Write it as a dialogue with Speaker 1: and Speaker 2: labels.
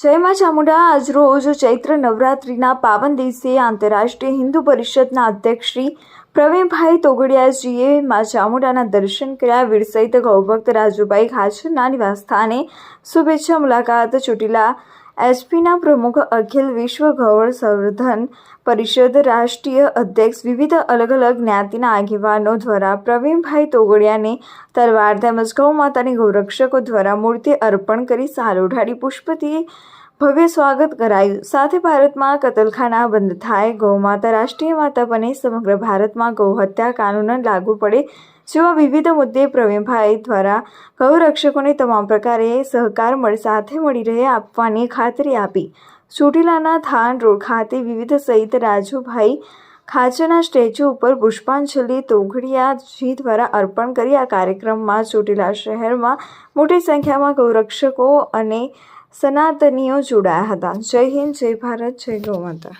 Speaker 1: જય મા ચામુંડા આજરોજ ચૈત્ર નવરાત્રિના પાવન દિવસે આંતરરાષ્ટ્રીય હિન્દુ પરિષદના અધ્યક્ષ શ્રી પ્રવીણભાઈ તોગડિયાજીએ મા ચામુંડાના દર્શન કર્યા. વીર સહિત ગૌભક્ત રાજુભાઈ ખાચરના નિવાસસ્થાને શુભેચ્છા મુલાકાત, ચોટીલા એસપીના પ્રમુખ અખિલ વિશ્વ ગૌળ સંવર્ધન પરિષદ રાષ્ટ્રીય અધ્યક્ષ વિવિધ અલગ અલગ જ્ઞાતિના આગેવાનો દ્વારા પ્રવીણભાઈ તોગડિયાને તલવાર તેમજ ગૌ માતાની ગૌરક્ષકો દ્વારા મૂર્તિ અર્પણ કરી સાલ ઉઢાડી પુષ્પથી ભવ્ય સ્વાગત કરાયું. સાથે ભારતમાં કતલખાના બંધ થાય, ગૌ માતા રાષ્ટ્રીય માતા બને, સમગ્ર ભારતમાં ગૌ હત્યા કાનૂન લાગુ પડે જેવા વિવિધ મુદ્દે પ્રવીણભાઈ દ્વારા ગૌરક્ષકોને તમામ પ્રકારે સહકાર મળી સાથે મળી રહે આપવાની ખાતરી આપી. ચોટીલાના થાન રોડ ખાતે વિવિધ સહિત રાજુભાઈ ખાચરના સ્ટેચ્યુ ઉપર પુષ્પાંજલિ તોઘડિયાજી દ્વારા અર્પણ કરી આ કાર્યક્રમમાં ચોટીલા શહેરમાં મોટી સંખ્યામાં ગૌરક્ષકો અને સનાતનીઓ જોડાયા હતા. જય હિન્દ, જય ભારત, જય ગૌ માતા.